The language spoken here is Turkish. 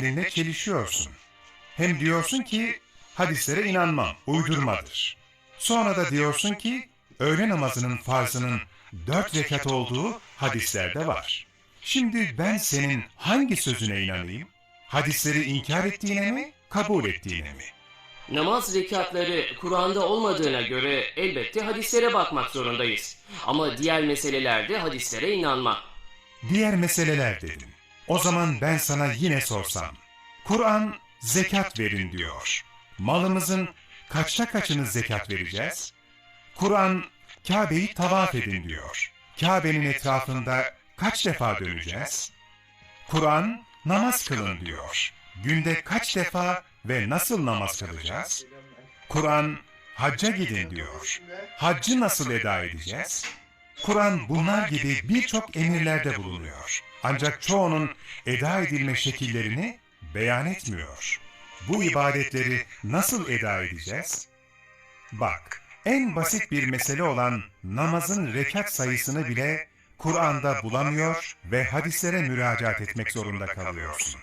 Dinle çelişiyorsun. Hem diyorsun ki hadislere inanmam, uydurmadır. Sonra da diyorsun ki öğle namazının farzının dört rekat olduğu hadislerde var. Şimdi ben senin hangi sözüne inanayım? Hadisleri inkar ettiğine mi, kabul ettiğine mi? Namaz rekatları Kur'an'da olmadığına göre elbette hadislere bakmak zorundayız. Ama diğer meselelerde hadislere inanma. Diğer meseleler dedim. O zaman ben sana yine sorsam. Kur'an zekat verin diyor. Malımızın kaçta kaçını zekat vereceğiz? Kur'an Kabe'yi tavaf edin diyor. Kabe'nin etrafında kaç defa döneceğiz? Kur'an namaz kılın diyor. Günde kaç defa ve nasıl namaz kılacağız? Kur'an hacca gidin diyor. Haccı nasıl eda edeceğiz? Kur'an bunlar gibi birçok emirlerde bulunuyor. Ancak çoğunun eda edilme şekillerini beyan etmiyor. Bu ibadetleri nasıl eda edeceğiz? Bak, en basit bir mesele olan namazın rekat sayısını bile Kur'an'da bulamıyor ve hadislere müracaat etmek zorunda kalıyorsun.